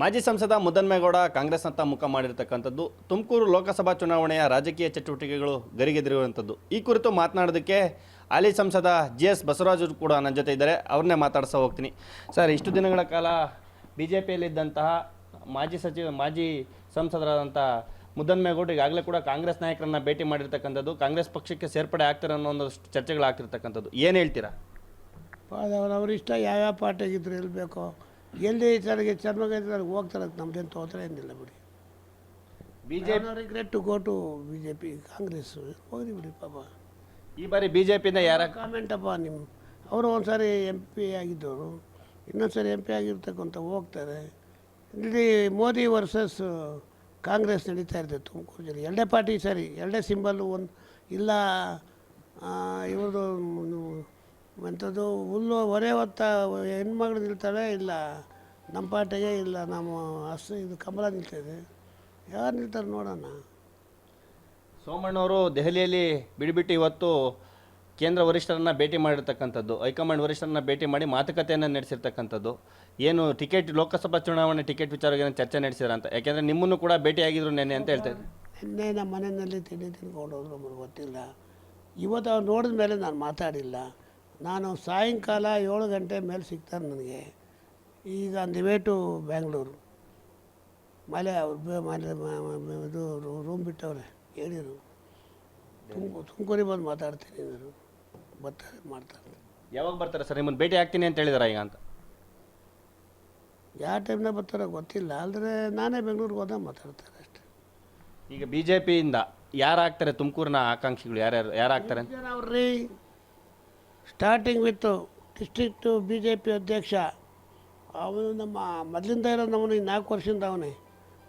ಮಾಜಿ ಸಂಸದ ಮುದ್ದನ್ಮೇಗೌಡ ಕಾಂಗ್ರೆಸ್ನತ್ತ ಮುಖ ಮಾಡಿರ್ತಕ್ಕಂಥದ್ದು, ತುಮಕೂರು ಲೋಕಸಭಾ ಚುನಾವಣೆಯ ರಾಜಕೀಯ ಚಟುವಟಿಕೆಗಳು ಗರಿಗೆದಿರುವಂಥದ್ದು ಈ ಕುರಿತು ಮಾತನಾಡೋದಕ್ಕೆ ಹಾಲಿ ಸಂಸದ ಜಿ ಎಸ್ ಬಸವರಾಜು ಕೂಡ ನನ್ನ ಜೊತೆ ಇದ್ದಾರೆ. ಅವ್ರನ್ನೇ ಮಾತಾಡ್ಸೋ ಹೋಗ್ತೀನಿ. ಸರ್, ಇಷ್ಟು ದಿನಗಳ ಕಾಲ ಬಿ ಜೆ ಪಿಯಲ್ಲಿದ್ದಂತಹ ಮಾಜಿ ಸಚಿವ, ಮಾಜಿ ಸಂಸದರಾದಂಥ ಮುದ್ದನ್ಮೇಗೌಡ ಈಗಾಗಲೇ ಕೂಡ ಕಾಂಗ್ರೆಸ್ ನಾಯಕರನ್ನ ಭೇಟಿ ಮಾಡಿರ್ತಕ್ಕಂಥದ್ದು, ಕಾಂಗ್ರೆಸ್ ಪಕ್ಷಕ್ಕೆ ಸೇರ್ಪಡೆ ಆಗ್ತಾರೆ ಅನ್ನೋ ಒಂದಷ್ಟು ಚರ್ಚೆಗಳಾಗ್ತಿರ್ತಕ್ಕಂಥದ್ದು ಏನು ಹೇಳ್ತೀರಾ? ಅವ್ರ ಇಷ್ಟ ಯಾವ್ಯಾವ ಪಾರ್ಟಿಗಿದ್ರು ಎಲ್ಲಿ ಬೇಕೋ ಎಲ್ಲಿ ಚೆನ್ನಾಗಿ ಚೆನ್ನಾಗೈತೆ ನನಗೆ ಹೋಗ್ತಾರೆ ನಮ್ದೇನು ತೊಂದರೆ ಏನಿಲ್ಲ ಬಿಡಿ. B J regret to go to B J P Congress ಹೋಗಿ ಬಿಡಿ ಪಾಪ. ಈ ಬಾರಿ ಬಿ ಜೆ ಪಿಯಿಂದ ಯಾರ ಕಾಮೆಂಟಪ್ಪ ನಿಮ್ಮ ಅವರು ಒಂದು ಸಾರಿ ಎಂ ಪಿ ಆಗಿದ್ದವರು ಇನ್ನೊಂದು ಸಾರಿ ಎಂ ಪಿ ಆಗಿರ್ತಕ್ಕಂಥ ಹೋಗ್ತಾರೆ. ಇಲ್ಲಿ ಮೋದಿ ವರ್ಸಸ್ ಕಾಂಗ್ರೆಸ್ ನಡೀತಾ ಇರ್ತದೆ ತುಮಕೂರು ಜಿಲ್ಲೆ ಎರಡೇ ಪಾರ್ಟಿ ಸರಿ ಎರಡೇ ಸಿಂಬಲ್ಲು ಒಂದು ಇಲ್ಲ ಇವ್ರದ್ದು ಎಂಥದ್ದು ಹುಲ್ಲು ಹೊರೆ ಹೊತ್ತ ಹೆಣ್ಮಗಳು ನಿಲ್ತಾಳೆ ಇಲ್ಲ ನಮ್ಮ ಪಾಟಿಗೆ ಇಲ್ಲ ನಮ್ಮ ಹಸು ಇದು ಕಮಲ ನಿಲ್ತದೆ ಯಾರು ನಿಲ್ತಾರೆ ನೋಡೋಣ. ಸೋಮಣ್ಣವರು ದೆಹಲಿಯಲ್ಲಿ ಬಿಡಿಬಿಟ್ಟು ಇವತ್ತು ಕೇಂದ್ರ ವರಿಷ್ಠರನ್ನ ಭೇಟಿ ಮಾಡಿರ್ತಕ್ಕಂಥದ್ದು ಹೈಕಮಾಂಡ್ ವರಿಷ್ಠರನ್ನ ಭೇಟಿ ಮಾಡಿ ಮಾತುಕತೆಯನ್ನು ನಡೆಸಿರ್ತಕ್ಕಂಥದ್ದು. ಏನು ಟಿಕೆಟ್ ಲೋಕಸಭಾ ಚುನಾವಣೆ ಟಿಕೆಟ್ ವಿಚಾರವಾಗಿ ಏನು ಚರ್ಚೆ ನಡೆಸಿದ್ರ ಅಂತ. ಯಾಕೆಂದರೆ ನಿಮ್ಮನ್ನು ಕೂಡ ಭೇಟಿಯಾಗಿದ್ರು ನೆನ್ನೆ ಅಂತ ಹೇಳ್ತಾರೆ ಇದ್ದೆ ನಿನ್ನೆ ನಮ್ಮ ಮನೆಯಲ್ಲಿ ತಿಂಡಿ ತಿನ್ಕೊಂಡು ಹೋದ್ರು ನಮಗೆ ಗೊತ್ತಿಲ್ಲ. ಇವತ್ತು ಅವ್ರು ನೋಡಿದ ಮೇಲೆ ನಾನು ಮಾತಾಡಿಲ್ಲ. ನಾನು ಸಾಯಂಕಾಲ ಏಳು ಗಂಟೆ ಮೇಲೆ ಸಿಗ್ತಾರೆ ನನಗೆ. ಈಗ ದಿ ವೇ ಟು ಬ್ಯಾಂಗ್ಳೂರು ಮಲೆ ಅವ್ರು ಇದು ರೂಮ್ ಬಿಟ್ಟವ್ರೆ ಹೇಳಿದರು. ತುಮಕೂರು ತುಮಕೂರಿಗೆ ಬಂದು ಮಾತಾಡ್ತೀನಿ ಅಂದರು. ಬರ್ತಾರೆ ಮಾಡ್ತಾರೆ. ಯಾವಾಗ ಬರ್ತಾರೆ ಸರ್? ನಿಮ್ಮನ್ನು ಭೇಟಿ ಆಗ್ತೀನಿ ಅಂತ ಹೇಳಿದಾರೆ ಈಗ ಅಂತ? ಯಾವ ಟೈಮ್ನಾಗ ಬರ್ತಾರೋ ಗೊತ್ತಿಲ್ಲ. ಅಂದರೆ ನಾನೇ ಬೆಂಗಳೂರಿಗೆ ಹೋದಾಗ ಮಾತಾಡ್ತಾರೆ ಅಷ್ಟೇ. ಈಗ ಬಿ ಜೆ ಪಿಯಿಂದ ಯಾರಾಗ್ತಾರೆ ತುಮಕೂರಿನ ಆಕಾಂಕ್ಷಿಗಳು? ಯಾರ್ಯಾರು ಯಾರಾಗ್ತಾರೆ ಅವ್ರಿ starting with district B J P ಅಧ್ಯಕ್ಷ ಅವನು ನಮ್ಮ ಮೊದಲಿಂದ ಇರೋ ನಮ್ಮನು ಈ ನಾಲ್ಕು ವರ್ಷದಿಂದ ಅವನೇ.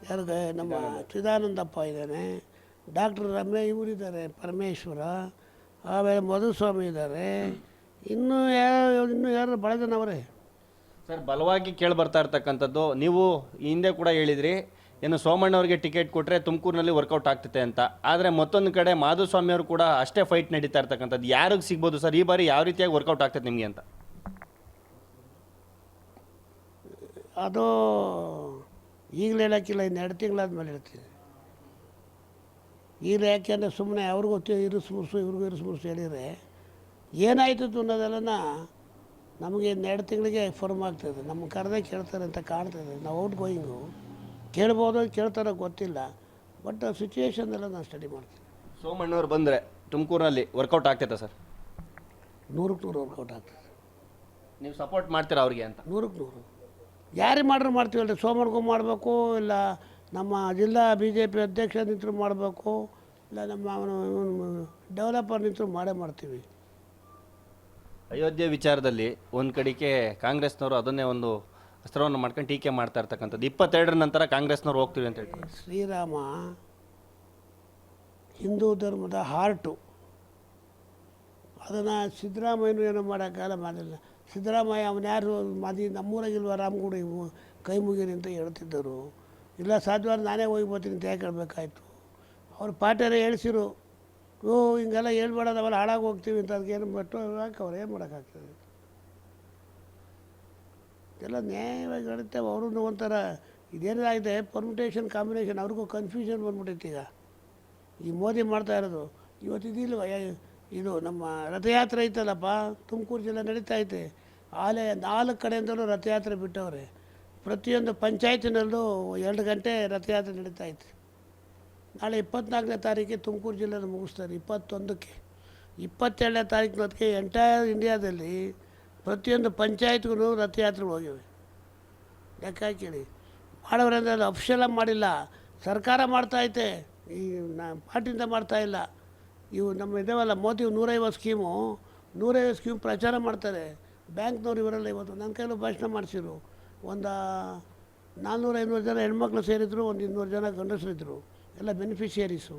ಯಾರಿಗೆ? ನಮ್ಮ ಚಿದಾನಂದಪ್ಪ ಇದ್ದಾನೆ. ಡಾಕ್ಟರ್ ರಮೇ ಇವರಿದ್ದಾರೆ ಪರಮೇಶ್ವರ. ಆಮೇಲೆ ಮಧುಸ್ವಾಮಿ ಇದ್ದಾರೆ. ಇನ್ನೂ ಯಾರು ಇನ್ನೂ ಯಾರು ಭಾಳ ಜನ ಅವರೇ? ಸರ್ ಬಲವಾಗಿ ಕೇಳಿ ಬರ್ತಾ ಇರ್ತಕ್ಕಂಥದ್ದು ನೀವು ಹಿಂದೆ ಕೂಡ ಹೇಳಿದ್ರಿ ಏನು ಸೋಮಣ್ಣವ್ರಿಗೆ ಟಿಕೆಟ್ ಕೊಟ್ಟರೆ ತುಮಕೂರಿನಲ್ಲಿ ವರ್ಕೌಟ್ ಆಗ್ತದೆ ಅಂತ. ಆದರೆ ಮತ್ತೊಂದು ಕಡೆ ಮಾಧುಸ್ವಾಮಿ ಅವರು ಕೂಡ ಅಷ್ಟೇ ಫೈಟ್ ನಡೀತಾ ಇರ್ತಕ್ಕಂಥದ್ದು. ಯಾರಿಗೆ ಸಿಗ್ಬೋದು ಸರ್? ಈ ಬಾರಿ ಯಾವ ರೀತಿಯಾಗಿ ವರ್ಕೌಟ್ ಆಗ್ತದೆ ನಿಮಗೆ ಅಂತ? ಅದು ಈಗಲೇ ಹೇಳೋಕ್ಕಿಲ್ಲ, ಇನ್ನು ಎರಡು ತಿಂಗಳಾದ್ಮೇಲೆ ಹೇಳ್ತೀನಿ. ಈಗ ಯಾಕೆಂದರೆ ಸುಮ್ಮನೆ ಅವ್ರಿಗೂ ಇರಿಸು ಮುರ್ಸು ಇವ್ರಿಗೂ ಇರಿಸು ಮುರ್ಸು ಹೇಳಿದರೆ ಏನಾಯಿತು ಅನ್ನೋದೆಲ್ಲನ ನಮಗೆ ಇನ್ನೆರಡು ತಿಂಗಳಿಗೆ ಫಾರ್ಮ್ ಆಗ್ತದೆ. ನಮ್ಮ ಕರೆದೇ ಕೇಳ್ತಾರೆ ಅಂತ ಕಾಣ್ತದೆ. ನಾವು ಔಟ್ ಗೋಯಿಂಗು ಕೇಳ್ಬೋದು ಕೇಳ್ತಾರೋ ಗೊತ್ತಿಲ್ಲ ಬಟ್ ಸಿಚುಯೇಷನ್ನೆಲ್ಲ ನಾನು ಸ್ಟಡಿ ಮಾಡ್ತೀನಿ. ಸೋಮಣ್ಣವ್ರು ಬಂದರೆ ತುಮಕೂರಿನಲ್ಲಿ ವರ್ಕೌಟ್ ಆಗ್ತೈತೆ ಸರ್? ನೂರಕ್ಕೆ ನೂರು ವರ್ಕೌಟ್ ಆಗ್ತದೆ. ನೀವು ಸಪೋರ್ಟ್ ಮಾಡ್ತೀರಾ ಅವ್ರಿಗೆ ಅಂತ? ನೂರಕ್ಕೆ ನೂರು. ಯಾರಿಗೆ ಮಾಡ್ರು ಮಾಡ್ತೀವಲ್ಲ ಸೋಮಣ್ಣಗೂ ಮಾಡಬೇಕು ಇಲ್ಲ ನಮ್ಮ ಜಿಲ್ಲಾ ಬಿ ಜೆ ಪಿ ಅಧ್ಯಕ್ಷ ನಿಂತರು ಮಾಡಬೇಕು ಇಲ್ಲ ನಮ್ಮ ಡೆವಲಪರ್ ನಿಂತರು ಮಾಡೇ ಮಾಡ್ತೀವಿ. ಅಯೋಧ್ಯೆ ವಿಚಾರದಲ್ಲಿ ಒಂದು ಕಡೆಗೆ ಕಾಂಗ್ರೆಸ್ನವರು ಅದನ್ನೇ ಒಂದು ಅಸ್ತ್ರವನ್ನು ಮಾಡ್ಕೊಂಡು ಟೀಕೆ ಮಾಡ್ತಾ ಇರ್ತಕ್ಕಂಥದ್ದು. ಇಪ್ಪತ್ತೆರಡರ ನಂತರ ಕಾಂಗ್ರೆಸ್ನವ್ರು ಹೋಗ್ತೀವಿ ಅಂತ ಹೇಳ್ತಾರೆ. ಶ್ರೀರಾಮ ಹಿಂದೂ ಧರ್ಮದ ಹಾರ್ಟು. ಅದನ್ನು ಸಿದ್ದರಾಮಯ್ಯನು ಏನೋ ಮಾಡೋಕ್ಕಾಗಲ್ಲ ಮಾಡಿಲ್ಲ. ಸಿದ್ದರಾಮಯ್ಯ ಅವನ್ಯಾರು ಯಾರು? ಮದಿ ನಮ್ಮೂರಾಗಿಲ್ವ ರಾಮಗೂಡಿ? ಕೈ ಮುಗಿರಿ ಅಂತ ಹೇಳ್ತಿದ್ದರು. ಇಲ್ಲ ಸಾಧ್ಯವಾದ ನಾನೇ ಹೋಗಿ ಬರ್ತೀನಿ ಅಂತ ಯಾಕೆ ಹೇಳ್ಬೇಕಾಯ್ತು? ಅವ್ರ ಪಾಠರೆ ಹೇಳ್ಸಿರು. ಓ, ಹಿಂಗೆಲ್ಲ ಹೇಳ್ಬೇಡ, ನಾವೆಲ್ಲ ಹಾಳಾಗಿ ಹೋಗ್ತೀವಿ ಅಂತ ಅದಕ್ಕೆ ಏನು ಬಟ್ಟು ಹಾಕವ್ರು ಏನು ಮಾಡೋಕ್ಕಾಗ್ತದೆ? ಎಲ್ಲ ನ್ಯಾಯವಾಗಿ ನಡುತ್ತೆ ಅವರು ಒಂಥರ ಇದೇನಾಗಿದೆ ಪರ್ಮಿಟೇಷನ್ ಕಾಂಬಿನೇಷನ್ ಅವ್ರಿಗೂ ಕನ್ಫ್ಯೂಷನ್ ಬಂದ್ಬಿಟ್ಟೈತೆ ಈಗ. ಈ ಮೋದಿ ಮಾಡ್ತಾ ಇರೋದು, ಇವತ್ತು ಇದಿಲ್ವ? ಇದು ನಮ್ಮ ರಥಯಾತ್ರೆ ಐತಲ್ಲಪ್ಪ, ತುಮಕೂರು ಜಿಲ್ಲೆ ನಡೀತಾ ಐತೆ. ಆಲೆ ನಾಲ್ಕು ಕಡೆಯಿಂದಲೂ ರಥಯಾತ್ರೆ ಬಿಟ್ಟವ್ರೆ. ಪ್ರತಿಯೊಂದು ಪಂಚಾಯತಿನಲ್ಲೂ ಎರಡು ಗಂಟೆ ರಥಯಾತ್ರೆ ನಡೀತಾ ಐತೆ. ನಾಳೆ ಇಪ್ಪತ್ನಾಲ್ಕನೇ ತಾರೀಕಿಗೆ ತುಮಕೂರು ಜಿಲ್ಲೆನ ಮುಗಿಸ್ತಾರೆ, ಇಪ್ಪತ್ತೊಂದಕ್ಕೆ. ಇಪ್ಪತ್ತೆರಡನೇ ತಾರೀಕಿನೊತ್ತಿಗೆ ಎಂಟೈರ್ ಇಂಡಿಯಾದಲ್ಲಿ ಪ್ರತಿಯೊಂದು ಪಂಚಾಯತ್ಗೂ ರಥಯಾತ್ರೆಗೆ ಹೋಗಿವೆ. ಲೆಕ್ಕ ಹಾಕಿರಿ ಮಾಡೋರಂದ್ರೆ ಅದು ಅಫಿಷಿಯಲಾಗಿ ಮಾಡಿಲ್ಲ. ಸರ್ಕಾರ ಮಾಡ್ತಾ ಐತೆ. ಈ ನಾ ಪಾರ್ಟಿಯಿಂದ ಮಾಡ್ತಾ ಇಲ್ಲ. ಇವು ನಮ್ಮ ಇದಾವಲ್ಲ, ಮೋದಿ ನೂರೈವತ್ತು ಸ್ಕೀಮು. ನೂರೈವತ್ತು ಸ್ಕೀಮ್ ಪ್ರಚಾರ ಮಾಡ್ತಾರೆ. ಬ್ಯಾಂಕ್ನವ್ರು ಇವರೆಲ್ಲ ಇವತ್ತು ನನ್ನ ಕೈಲೂ ಭಾಷಣ ಮಾಡಿಸಿರು ಒಂದು ನಾನ್ನೂರು ಐನೂರು ಜನ ಹೆಣ್ಮಕ್ಳು ಸೇರಿದ್ರು, ಒಂದು ಇನ್ನೂರು ಜನ ಗಂಡಸರಿದ್ದರು ಎಲ್ಲ ಬೆನಿಫಿಷಿಯರೀಸು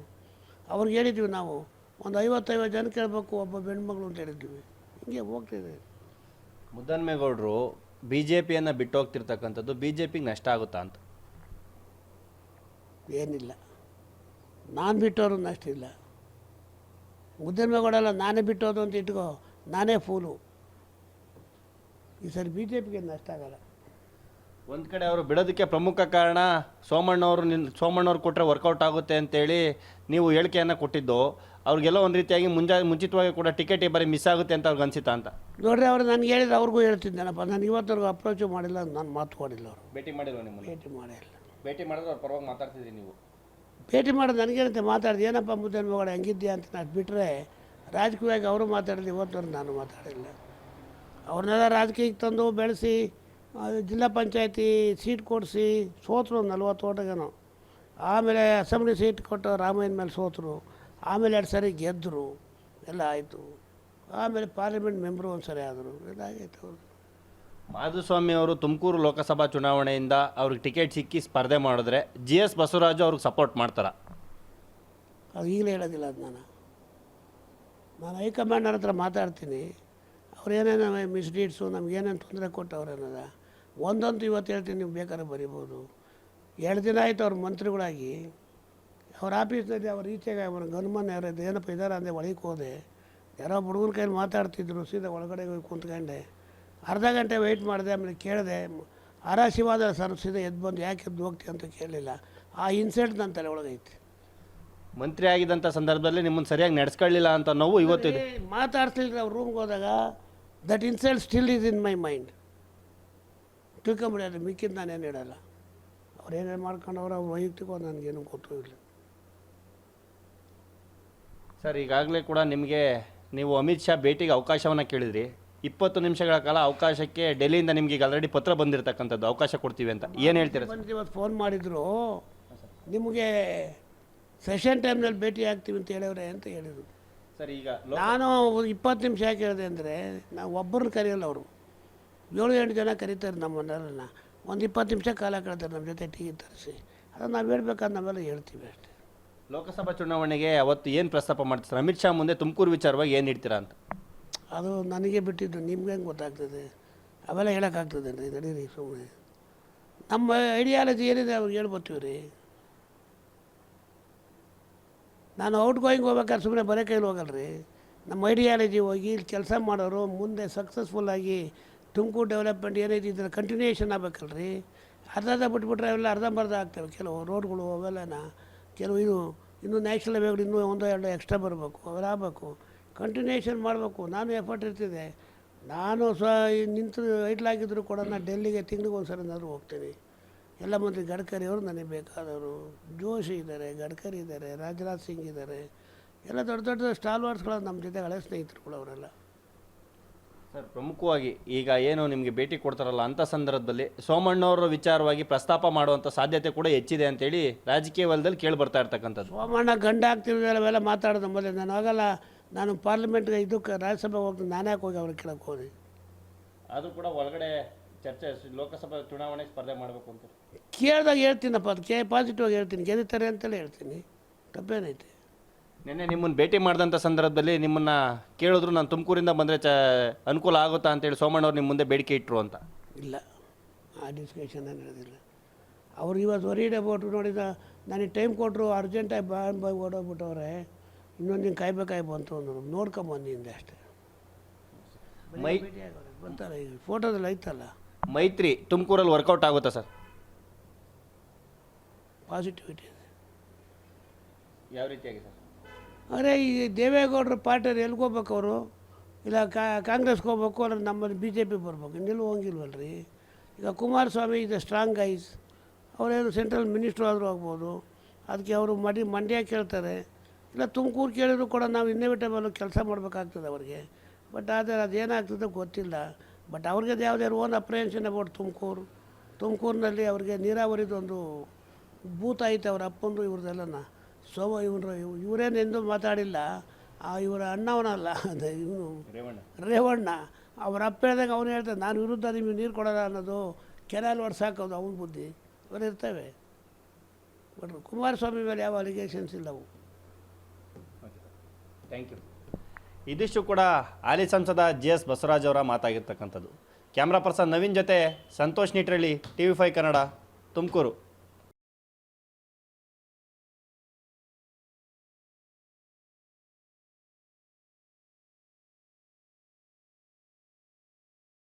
ಅವ್ರಿಗೆ ಹೇಳಿದ್ವಿ ನಾವು. ಒಂದು ಐವತ್ತೈವತ್ತು ಜನ ಕೇಳಬೇಕು, ಒಬ್ಬ ಹೆಣ್ಮಗಳು ಅಂತ ಹೇಳಿದ್ವಿ. ಹಿಂಗೆ ಹೋಗ್ತಿದೆ ಮುದ್ದನ್ಮೇಗೌಡರು ಬಿ ಜೆ ಪಿಯನ್ನು ಬಿಟ್ಟು ಹೋಗ್ತಿರ್ತಕ್ಕಂಥದ್ದು ಬಿ ಜೆ ಪಿಗೆ ನಷ್ಟ ಆಗುತ್ತಾ ಅಂತ? ಏನಿಲ್ಲ. ನಾನು ಬಿಟ್ಟವ್ರು ನಷ್ಟ ಇಲ್ಲ. ಮುದ್ದನ್ಮೇಗೌಡಲ್ಲ ನಾನೇ ಬಿಟ್ಟೋದು ಅಂತ ಇಟ್ಕೋ, ನಾನೇ ಫೂಲು ಈ ಸರಿ ಬಿ ಜೆ ಪಿಗೆ ನಷ್ಟ ಆಗಲ್ಲ. ಒಂದು ಕಡೆ ಅವರು ಬಿಡೋದಕ್ಕೆ ಪ್ರಮುಖ ಕಾರಣ ಸೋಮಣ್ಣವರು ನಿನ್ ಸೋಮಣ್ಣವ್ರು ಕೊಟ್ಟರೆ ವರ್ಕೌಟ್ ಆಗುತ್ತೆ ಅಂತೇಳಿ ನೀವು ಹೇಳಿಕೆಯನ್ನು ಕೊಟ್ಟಿದ್ದು. ಅವ್ರಿಗೆಲ್ಲ ಒಂದು ರೀತಿಯಾಗಿ ಮುಂಜಾ ಮುಂಚಿತವಾಗಿ ಕೂಡ ಟಿಕೆಟ್ ಈ ಬಾರಿ ಮಿಸ್ ಆಗುತ್ತೆ ಅಂತ ಅವ್ರಿಗೆ ಅನಿಸುತ್ತಾ ಅಂತ? ನೋಡ್ರಿ ಅವ್ರು ನನಗೆ ಹೇಳಿದ್ರೆ ಅವ್ರಿಗೂ ಹೇಳ್ತಿದ್ದೇನಪ್ಪ. ನಾನು ಇವತ್ತವರೆಗೂ ಅಪ್ರೋಚು ಮಾಡಿಲ್ಲ ನಾನು ಮಾತು ಕೊಡಿಲ್ಲ ಅವರು. ಭೇಟಿ ಮಾಡಿಲ್ವ ನಿಮ್ಮನ್ನು? ಭೇಟಿ ಮಾಡಿಲ್ಲ. ಭೇಟಿ ಮಾಡಿದ್ರೆ ಅವ್ರ ಪರವಾಗಿ ಮಾತಾಡ್ತಿದ್ದೀರಿ ನೀವು. ಭೇಟಿ ಮಾಡೋದು ನನಗೇನಂತೆ ಮಾತಾಡಿದೆ ಏನಪ್ಪ ಮುದ್ದೆ ಮಗಳು ಹೆಂಗಿದ್ಯಾ ಅಂತ ನಾನು ಬಿಟ್ಟರೆ ರಾಜಕೀಯವಾಗಿ ಅವರು ಮಾತಾಡಿದ್ರು ಇವತ್ತವರೆಗೂ ನಾನು ಮಾತಾಡಿಲ್ಲ. ಅವ್ರನ್ನೆಲ್ಲ ರಾಜಕೀಯಕ್ಕೆ ತಂದು ಬೆಳೆಸಿ ಅದು ಜಿಲ್ಲಾ ಪಂಚಾಯತಿ ಸೀಟ್ ಕೊಡಿಸಿ ಸೋತರು ನಲ್ವತ್ತು ಓಟಗೇನೋ. ಆಮೇಲೆ ಅಸೆಂಬ್ಲಿ ಸೀಟ್ ಕೊಟ್ಟು ರಾಮಯ್ಯನ ಮೇಲೆ ಸೋತರು. ಆಮೇಲೆ ಎರಡು ಸರಿ ಗೆದ್ದರು ಎಲ್ಲ ಆಯಿತು. ಆಮೇಲೆ ಪಾರ್ಲಿಮೆಂಟ್ ಮೆಂಬರು ಒಂದು ಸರಿ ಆದರು. ಎಲ್ಲ ಆಗೈತೆ ಅವರು ಮಾಧುಸ್ವಾಮಿ ಅವರು ತುಮಕೂರು ಲೋಕಸಭಾ ಚುನಾವಣೆಯಿಂದ ಅವ್ರಿಗೆ ಟಿಕೆಟ್ ಸಿಕ್ಕಿ ಸ್ಪರ್ಧೆ ಮಾಡಿದ್ರೆ ಜಿ ಎಸ್ ಬಸವರಾಜು ಅವ್ರಿಗೆ ಸಪೋರ್ಟ್ ಮಾಡ್ತಾರ. ಅದು ಈಗಲೇ ಹೇಳೋದಿಲ್ಲ ಅದು ನಾನು. ನಾನು ಹೈಕಮಾಂಡರ್ ಹತ್ರ ಮಾತಾಡ್ತೀನಿ. ಅವ್ರು ಏನೇನು ಮಿಸ್ಡೀಡ್ಸು ನಮ್ಗೇನೇನು ತೊಂದರೆ ಕೊಟ್ಟವ್ರು ಅನ್ನೋದ? ಒಂದಂತೂ ಇವತ್ತು ಹೇಳ್ತೀನಿ ನೀವು ಬೇಕಾದ್ರೆ ಬರಿಬೋದು. ಎರಡು ದಿನ ಆಯಿತು ಅವ್ರ ಮಂತ್ರಿಗಳಾಗಿ. ಅವ್ರ ಆಫೀಸ್ನಲ್ಲಿ ಅವ್ರ ಈಚೆಗೆ ಅವ್ರ ಗನ್ಮನ್ ಯಾರು ಏನಪ್ಪ ಇದ್ದಾರೆ ಅಂದೆ ಒಳಗೆ ಹೋದೆ. ಯಾರೋ ಹುಡುಗನ ಕೈಲಿ ಮಾತಾಡ್ತಿದ್ರು ಸೀದಾ ಒಳಗಡೆ ಹೋಗಿ ಕುಂತ್ಕೊಂಡೆ. ಅರ್ಧ ಗಂಟೆ ವೆಯ್ಟ್ ಮಾಡಿದೆ ಆಮೇಲೆ ಕೇಳಿದೆ ಆರಾಶಿವಾದ ಸರ್ ಸೀದಾ ಎದ್ದು ಬಂದು ಯಾಕೆ ಎದ್ದು ಹೋಗ್ತೀವಿ ಅಂತ ಕೇಳಲಿಲ್ಲ. ಆ ಇನ್ಸಿಡೆಂಟ್ ನನ್ನ ತಲೆ ಒಳಗೈತೆ ಮಂತ್ರಿ ಆಗಿದ್ದಂಥ ಸಂದರ್ಭದಲ್ಲಿ ನಿಮ್ಮನ್ನು ಸರಿಯಾಗಿ ನಡೆಸ್ಕೊಳ್ಳಿಲ್ಲ ಅಂತ ನೋವು ಇವತ್ತಿದೆ. ಮಾತಾಡ್ತಿಲ್ಲ ಅವ್ರ ರೂಮ್ಗೆ ಹೋದಾಗ that incident still is in my mind ತಿಳ್ಕೊಂಬಿಡಿ ಮಿಕ್ಕಿದ್ದು ನಾನೇನು ಹೇಳಲ್ಲ. ಅವ್ರು ಏನೇನು ಮಾಡ್ಕೊಂಡವ್ರು ಅವ್ರ ವೈಯಕ್ತಿಕವಾಗಿ ನನಗೇನು ಗೊತ್ತೂ ಇಲ್ಲ. ಸರ್ ಈಗಾಗಲೇ ಕೂಡ ನಿಮಗೆ ನೀವು ಅಮಿತ್ ಶಾ ಭೇಟಿಗೆ ಅವಕಾಶವನ್ನು ಕೇಳಿದ್ರಿ. ಇಪ್ಪತ್ತು ನಿಮಿಷಗಳ ಕಾಲ ಅವಕಾಶಕ್ಕೆ ಡೆಲ್ಲಿಯಿಂದ ನಿಮ್ಗೆ ಈಗ ಆಲ್ರೆಡಿ ಪತ್ರ ಬಂದಿರತಕ್ಕಂಥದ್ದು ಅವಕಾಶ ಕೊಡ್ತೀವಿ ಅಂತ. ಏನು ಹೇಳ್ತೀರಾ ಸರ್? ಬಂದು ಇವತ್ತು ಫೋನ್ ಮಾಡಿದ್ರು ನಿಮಗೆ ಸೆಷನ್ ಟೈಮ್ನಲ್ಲಿ ಭೇಟಿ ಆಗ್ತೀವಿ ಅಂತ ಹೇಳಿದ್ರೆ ಅಂತ ಹೇಳಿದರು. ಸರ್ ಈಗ ನಾನು ಇಪ್ಪತ್ತು ನಿಮಿಷ ಯಾಕೆ ಹೇಳಿದೆ ಅಂದರೆ ನಾವು ಒಬ್ಬರನ್ನ ಕರೆಯಲ್ಲ ಅವರು. ಏಳು ಎಂಟು ಜನ ಕರೀತಾರೆ ನಮ್ಮನ್ನೆಲ್ಲ. ಒಂದು ಇಪ್ಪತ್ತು ನಿಮಿಷ ಕಾಲ ಕಳ್ತಾರೆ ನಮ್ಮ ಜೊತೆ ಟೀ ತರಿಸಿ. ಅದನ್ನು ನಾವು ಹೇಳ್ಬೇಕಾದ್ರೆ ನಾವೆಲ್ಲ ಹೇಳ್ತೀವಿ ಅಷ್ಟೇ. ಲೋಕಸಭಾ ಚುನಾವಣೆಗೆ ಅವತ್ತು ಏನು ಪ್ರಸ್ತಾಪ ಮಾಡ್ತಾರೆ? ಅಮಿತ್ ಶಾ ಮುಂದೆ ತುಮಕೂರು ವಿಚಾರವಾಗಿ ಏನು ಇಡ್ತೀರಾ ಅಂತ? ಅದು ನನಗೆ ಬಿಟ್ಟಿದ್ದು ನಿಮ್ಗೆ ಹೆಂಗೆ ಗೊತ್ತಾಗ್ತದೆ? ಅವೆಲ್ಲ ಹೇಳೋಕ್ಕಾಗ್ತದೆ ರೀ ನಡೀರಿ ಸುಮ್ಮನೆ ನಮ್ಮ ಐಡಿಯಾಲಜಿ ಏನಿದೆ ಅವ್ರಿಗೆ ಹೇಳ್ಬೋತೀವಿ ರೀ. ನಾನು ಔಟ್ ಗೋಯಿಂಗ್ ಹೋಗ್ಬೇಕಾದ್ರೆ ಸುಮ್ಮನೆ ಬರೋ ಕೈಲಿ ಹೋಗಲ್ಲ ರೀ. ನಮ್ಮ ಐಡಿಯಾಲಜಿ ಹೋಗಿ ಇಲ್ಲಿ ಕೆಲಸ ಮಾಡೋರು ಮುಂದೆ ಸಕ್ಸಸ್ಫುಲ್ಲಾಗಿ ತುಮಕೂರು ಡೆವಲಪ್ಮೆಂಟ್ ಏನೈತಿ ಇದರ ಕಂಟಿನ್ಯೂಷನ್ ಆಗ್ಬೇಕಲ್ಲ ರೀ ಅರ್ಧ ಬಿಟ್ಬಿಟ್ರೆ ಅವೆಲ್ಲ ಅರ್ಧಂಬರ್ಧ ಆಗ್ತವೆ. ಕೆಲವು ರೋಡ್ಗಳು ಅವೆಲ್ಲನ, ಕೆಲವು ಇನ್ನು, ಇನ್ನೂ ನ್ಯಾಷನಲ್ ಹೈವೇಗಳು ಇನ್ನೂ ಒಂದು, ಎರಡು ಎಕ್ಸ್ಟ್ರಾ ಬರಬೇಕು, ಅವೆಲ್ಲ ಆಗಬೇಕು. ಕಂಟಿನ್ಯೂಷನ್ ಮಾಡಬೇಕು. ನಾನು ಎಫರ್ಟ್ ಇರ್ತಿದೆ ನಾನು ಸ್ವ, ನಿಂತು ಐಟ್ಲಾಗಿದ್ದರೂ ಕೂಡ ನಾನು ಡೆಲ್ಲಿಗೆ ತಿಂಗಳಿಗೆ ಒಂದು ಸರಿನಾದರೂ ಹೋಗ್ತೀನಿ. ಎಲ್ಲ ಮಂತ್ರಿ ಗಡ್ಕರಿ ಅವರು ನನಗೆ ಬೇಕಾದವರು. ಜೋಶಿ ಇದ್ದಾರೆ, ಗಡ್ಕರಿ ಇದ್ದಾರೆ, ರಾಜನಾಥ್ ಸಿಂಗ್ ಇದ್ದಾರೆ. ಎಲ್ಲ ದೊಡ್ಡ ದೊಡ್ಡ ಸ್ಟಾಲ್ವಾರ್ಸ್ಗಳು ನಮ್ಮ ಜೊತೆ ಹಳೆ ಸ್ನೇಹಿತರುಗಳು ಅವರೆಲ್ಲ ಸರ್ ಪ್ರಮುಖವಾಗಿ ಈಗ ಏನು ನಿಮಗೆ ಭೇಟಿ ಕೊಡ್ತಾರಲ್ಲ ಅಂಥ ಸಂದರ್ಭದಲ್ಲಿ ಸೋಮಣ್ಣವರ ವಿಚಾರವಾಗಿ ಪ್ರಸ್ತಾಪ ಮಾಡುವಂಥ ಸಾಧ್ಯತೆ ಕೂಡ ಹೆಚ್ಚಿದೆ ಅಂತೇಳಿ ರಾಜಕೀಯ ವಲಯದಲ್ಲಿ ಕೇಳಿ ಬರ್ತಾ ಇರ್ತಕ್ಕಂಥದ್ದು. ಸೋಮಣ್ಣ ಗಂಡ ಆಗ್ತಿರೋದು ಅವೆಲ್ಲ ಮಾತಾಡೋದು ಮೊದಲೇ. ನಾನು ಆಗಲ್ಲ ನಾನು ಪಾರ್ಲಿಮೆಂಟ್ಗೆ ಇದಕ್ಕೆ ರಾಜ್ಯಸಭೆಗೆ ಹೋಗ್ತೀನಿ ನಾನೇ ಯಾಕೆ ಹೋಗಿ ಅವ್ರಿಗೆ ಕೇಳಕ್ಕೆ ಹೋದೆ? ಅದು ಕೂಡ ಒಳಗಡೆ ಚರ್ಚೆ ಲೋಕಸಭಾ ಚುನಾವಣೆ ಸ್ಪರ್ಧೆ ಮಾಡಬೇಕು ಅಂತ. ಕೇಳಿದಾಗ ಹೇಳ್ತೀನಪ್ಪ ಅದಕ್ಕೆ ಪಾಸಿಟಿವ್ ಆಗಿ ಹೇಳ್ತೀನಿ. ಗೆದ್ದಿತಾರೆ ಅಂತಲೇ ಹೇಳ್ತೀನಿ. ತಪ್ಪೇನೈತೆ? ನಿನ್ನೆ ನಿಮ್ಮನ್ನು ಭೇಟಿ ಮಾಡಿದಂಥ ಸಂದರ್ಭದಲ್ಲಿ ನಿಮ್ಮನ್ನು ಕೇಳಿದ್ರು ನಾನು ತುಮಕೂರಿಂದ ಬಂದರೆ ಚ ಅನುಕೂಲ ಆಗುತ್ತಾ? ಅಂತೇಳಿ ಸೋಮಣ್ಣವ್ರು ನಿಮ್ಮ ಮುಂದೆ ಬೇಡಿಕೆ ಇಟ್ಟರು ಅಂತ. ಇಲ್ಲ. ಆ ಡಿಸ್ಕಷನ್ ನಡೆದಿಲ್ಲ. ಅವ್ರು ಇವತ್ತು ವರೀಡ್ ಅಬೌಟ್ ನೋಡಿದ ನನಗೆ ಟೈಮ್ ಕೊಟ್ಟರು ಅರ್ಜೆಂಟಾಗಿ ಬಾ ಬಾಯ್ ಓಡೋಗ್ಬಿಟ್ಟವ್ರೆ. ಇನ್ನೊಂದು ದಿನ ಕಾಯ್ಬೇಕಾಗಿ ಬಂತು ಅಂದರು. ನೋಡ್ಕೊಂಬಂದಿಂದೆ ಅಷ್ಟೇ. ಮೈ ಬಂತಾರೆ ಈಗ ಫೋಟೋದಲ್ಲಿ ಐತಲ್ಲ. ಮೈತ್ರಿ ತುಮಕೂರಲ್ಲಿ ವರ್ಕೌಟ್ ಆಗುತ್ತಾ ಸರ್? ಪಾಸಿಟಿವಿಟಿ ಇದೆ. ಯಾವ ರೀತಿಯಾಗಿ ಸರ್? ಅರೆ, ಈ ದೇವೇಗೌಡರ ಪಾರ್ಟಿಯವ್ರು ಎಲ್ಲಿಗೆ ಹೋಗ್ಬೇಕು ಅವರು? ಇಲ್ಲ ಕಾಂಗ್ರೆಸ್ಗೆ ಹೋಗ್ಬೇಕು, ಅಲ್ಲ ನಮ್ಮಲ್ಲಿ ಬಿ ಜೆ ಪಿ ಬರ್ಬೇಕು ಇನ್ನೆಲ್ಲೂ ಈಗ ಕುಮಾರಸ್ವಾಮಿ ಇದೆ ಸ್ಟ್ರಾಂಗ್ ಐಸ್ ಅವರೇನು ಸೆಂಟ್ರಲ್ ಮಿನಿಸ್ಟ್ರು ಆದರೂ ಆಗ್ಬೋದು. ಅದಕ್ಕೆ ಅವರು ಮಡಿ, ಮಂಡ್ಯ ಕೇಳ್ತಾರೆ. ಇಲ್ಲ, ತುಮಕೂರು ಕೇಳಿದ್ರು ಕೂಡ ನಾವು ಇನ್ನೇವಿಟೇಬಲ್ ಕೆಲಸ ಮಾಡಬೇಕಾಗ್ತದೆ ಅವ್ರಿಗೆ. ಬಟ್ ಆದರೆ ಅದೇನಾಗ್ತದೆ ಗೊತ್ತಿಲ್ಲ. ಬಟ್ ಅವ್ರಿಗೆ ಯಾವುದೇ ಓನ್ ಅಪ್ರಿಯೆನ್ಷನ್ ಅಬೌಟ್ ತುಮಕೂರು. ತುಮಕೂರಿನಲ್ಲಿ ಅವ್ರಿಗೆ ನೀರಾವರಿದೊಂದು ಭೂತ ಐತೆ, ಅವ್ರ ಅಪ್ಪಂದು ಇವ್ರದ್ದೆಲ್ಲನ. ಸೊ ಇವರು ಇವರೇನು ಎಂದೂ ಮಾತಾಡಿಲ್ಲ. ಆ ಇವರ ಅಣ್ಣವನಲ್ಲ ಅದೇ ಇವನು ರೇವಣ್ಣ. ರೇವಣ್ಣ. ಅವ್ರ ಅಪ್ಪ ಹೇಳ್ದಾಗ ಅವನು ಹೇಳ್ತಾನೆ ನಾನು ವಿರುದ್ಧ ನಿಮಗೆ ನೀರು ಕೊಡೋಲ್ಲ ಅನ್ನೋದು ಕೆನಾಲ್ ಒಡ್ಸಾಕೋದು ಅವನ ಬುದ್ಧಿ. ಇವರು ಇರ್ತವೆ. ಬಟ್ ಕುಮಾರಸ್ವಾಮಿ ಮೇಲೆ ಯಾವ ಅಲಿಗೇಷನ್ಸ್ ಇಲ್ಲ ಅವು ಥ್ಯಾಂಕ್ ಯು ಇದಿಷ್ಟು ಕೂಡ ಹಾಲಿ ಸಂಸದ ಜಿ ಎಸ್ ಬಸವರಾಜ್ ಅವರ ಮಾತಾಗಿರ್ತಕ್ಕಂಥದ್ದು. ಕ್ಯಾಮ್ರಾ ಪರ್ಸನ್ ನವೀನ್ ಜೊತೆ Santosh Nitralli T V five Kannada Tumakuru.